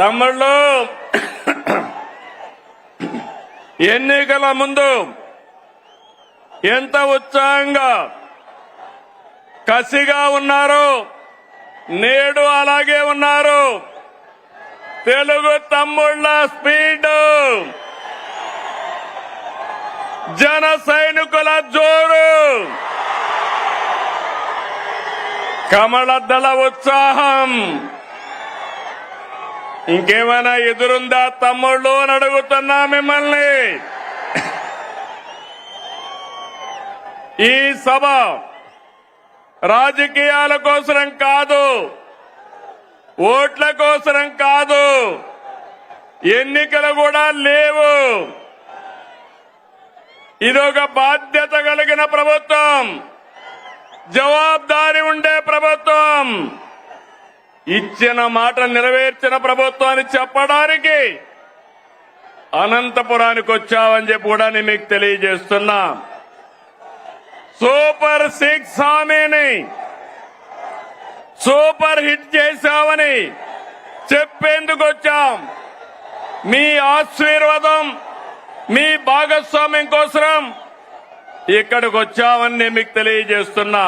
తమ్ముళ్ళు ఎన్నికల ముందు ఎంత ఉత్సాహంగా కసిగా ఉన్నారు నేడు అలాగే ఉన్నారు. తెలుగు తమ్ముళ్ళ స్పీడ్. జన సైనికుల జోరు. కమలదళ ఉత్సాహం. ఇంకేమైనా ఎదురుందా తమ్ముళ్ళు అని అడుగుతున్నా మిమ్మల్ని. ఈ సభ రాజకీయాల కోసరం కాదు ఓట్ల కోసరం కాదు ఎన్నికలు కూడా లేవు. ఇదొక బాధ్యత కలిగిన ప్రభుత్వం జవాబారి ఉండే ప్రభుత్వం. ఇచ్చిన మాట నెరవేర్చిన ప్రభుత్వాన్ని చెప్పడానికి అనంతపురానికి వచ్చావని చెప్పి కూడా నేను మీకు తెలియజేస్తున్నా. సూపర్ సిక్స్ హామీని సూపర్ హిట్ చేశామని చెప్పేందుకు వచ్చాం. మీ ఆశీర్వాదం మీ భాగస్వామ్యం కోసం ఇక్కడికి వచ్చామని నేను మీకు తెలియజేస్తున్నా.